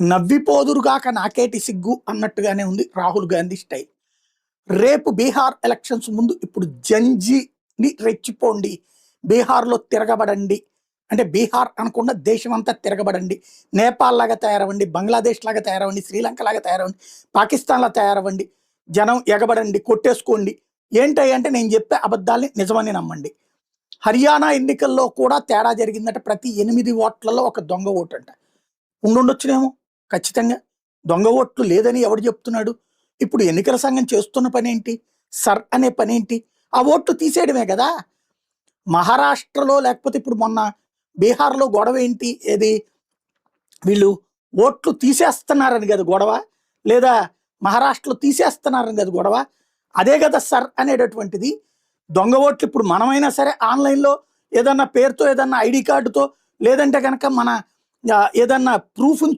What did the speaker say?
నవ్విపోదురుగాక నాకేటి సిగ్గు అన్నట్టుగానే ఉంది రాహుల్ గాంధీ స్టైల్. రేపు బీహార్ ఎలక్షన్స్ ముందు ఇప్పుడు జంజీని రెచ్చిపోండి. బీహార్లో తిరగబడండి. అంటే బీహార్ అనకుండా దేశం అంతా తిరగబడండి. నేపాల్ లాగా తయారవ్వండి బంగ్లాదేశ్ లాగా తయారవ్వండి శ్రీలంక లాగా తయారవ్వండి పాకిస్తాన్లా తయారవ్వండి. జనం ఎగబడండి కొట్టేసుకోండి. ఏంటంటే అంటే నేను చెప్పే అబద్ధాల్ని నిజమని నమ్మండి. హర్యానా ఎన్నికల్లో కూడా తేడా జరిగిందంటే ప్రతి ఎనిమిది ఓట్లలో ఒక దొంగ ఓటు అంట ఉండుండొచ్చునేమో. ఖచ్చితంగా దొంగ ఓట్లు లేదని ఎవడు చెప్తున్నాడు? ఇప్పుడు ఎన్నికల సంఘం చేస్తున్న పని ఏంటి సర్ అనే పనేంటి? ఆ ఓట్లు తీసేయడమే కదా? మహారాష్ట్రలో లేకపోతే ఇప్పుడు మొన్న బీహార్లో గొడవ ఏంటి? ఏది? వీళ్ళు ఓట్లు తీసేస్తున్నారని కదా గొడవ? లేదా మహారాష్ట్రలో తీసేస్తున్నారని కదా గొడవ? అదే కదా సర్ అనేటటువంటిది. దొంగ ఓట్లు ఇప్పుడు మనమైనా సరే ఆన్లైన్లో ఏదన్నా పేరుతో ఏదన్నా ఐడి కార్డుతో లేదంటే కనుక మన ఆ, ఏదన్నా ప్రూఫ్ని